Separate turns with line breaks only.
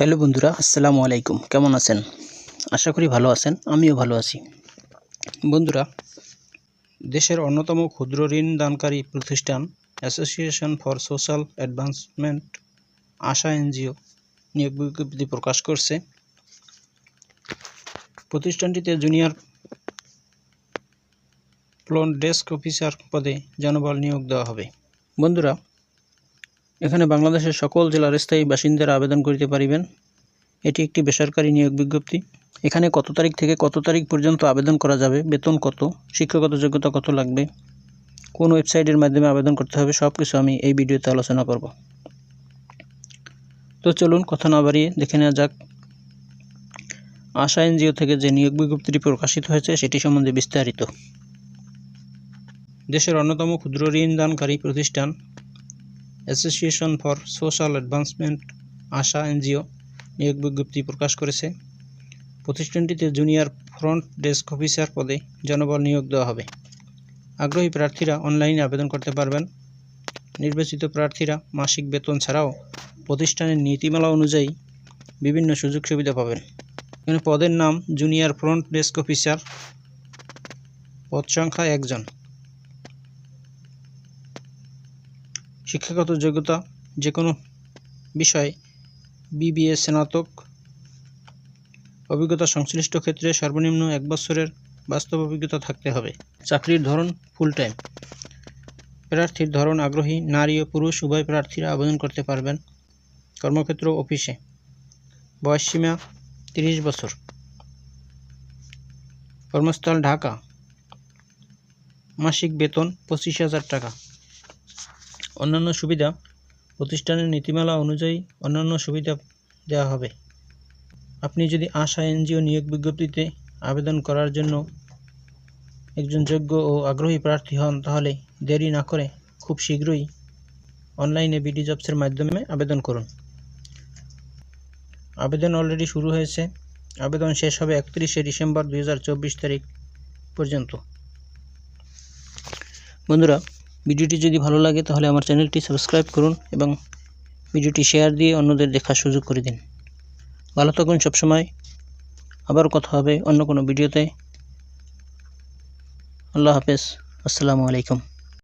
Hello বন্ধুরা, আসসালামু আলাইকুম। কেমন আছেন? আশা করি ভালো আছেন, আমিও ভালো আছি। বন্ধুরা, দেশের অন্যতম ক্ষুদ্র ঋণ দানকারী প্রতিষ্ঠান association for social advancement ASA NGO, নিয়োগ বিজ্ঞপ্তি প্রকাশ করছে। প্রতিষ্ঠানটিতে জুনিয়র ফ্লোন ডেস্ক অফিসার পদে জনবল নিয়োগ দেওয়া হবে। বন্ধুরা এখানে বাংলাদেশের সকল জেলার স্থায়ী বাসিন্দারা আবেদন করিতে পারিবেন। এটি একটি বেসরকারি নিয়োগ বিজ্ঞপ্তি। এখানে কত তারিখ থেকে কত তারিখ পর্যন্ত আবেদন করা যাবে, বেতন কত, শিক্ষাগত যোগ্যতা কত লাগবে, কোন ওয়েবসাইটের মাধ্যমে আবেদন করতে হবে সব কিছু আমি এই ভিডিওতে আলোচনা করব। তো চলুন কথা না বাড়িয়ে দেখে নেওয়া যাক। আশা এনজিও থেকে যে নিয়োগ বিজ্ঞপ্তিটি প্রকাশিত হয়েছে, সেটি সম্বন্ধে বিস্তারিত। দেশের অন্যতম ক্ষুদ্র ঋণ দানকারী প্রতিষ্ঠান association for social advancement ASA NGO, নিয়োগ বিজ্ঞপ্তি প্রকাশ করেছে। প্রতিষ্ঠানটিতে জুনিয়র ফ্রন্ট ডেস্ক অফিসার পদে জনবল নিয়োগ দেওয়া হবে। আগ্রহী প্রার্থীরা অনলাইনে আবেদন করতে পারবেন। নির্বাচিত প্রার্থীরা মাসিক বেতন ছাড়াও প্রতিষ্ঠানের নীতিমালা অনুযায়ী বিভিন্ন সুযোগ সুবিধা পাবেন। এখানে পদের নাম জুনিয়র ফ্রন্ট ডেস্ক অফিসার, পদ সংখ্যা একজন। শিক্ষাগত যোগ্যতা যে কোনো বিষয়ে বিবিএ স্নাতক অভিজ্ঞতা সংশ্লিষ্ট ক্ষেত্রে সর্বনিম্ন এক বছরের বাস্তব অভিজ্ঞতা থাকতে হবে। চাকরির ধরন ফুল টাইম প্রার্থীর ধরন আগ্রহী, নারী ও পুরুষ, উভয় প্রার্থীরা আবেদন করতে পারবেন কর্মক্ষেত্র অফিসে। বয়সসীমা তিরিশ বছর। কর্মস্থল ঢাকা। মাসিক বেতন পঁচিশ হাজার টাকা। অন্যান্য সুবিধা প্রতিষ্ঠানের নীতিমালা অনুযায়ী অন্যান্য সুবিধা দেওয়া হবে। আপনি যদি আশা এনজিও নিয়োগ বিজ্ঞপ্তিতে আবেদন করার জন্য একজন যোগ্য ও আগ্রহী প্রার্থী হন, তাহলে দেরি না করে খুব শীঘ্রই অনলাইনে বিডি জবসের মাধ্যমে আবেদন করুন। আবেদন অলরেডি শুরু হয়েছে। আবেদন শেষ হবে একত্রিশে ডিসেম্বর দু হাজার চব্বিশ তারিখ পর্যন্ত। বন্ধুরা ভিডিওটি যদি ভালো লাগে, তাহলে আমার চ্যানেলটি সাবস্ক্রাইব করুন এবং ভিডিওটি শেয়ার দিয়ে অন্যদের দেখার সুযোগ করে দিন। ভালো থাকুন সবসময়। আবার কথা হবে অন্য কোনো ভিডিওতে। আল্লাহ হাফেজ। আসসালামু আলাইকুম।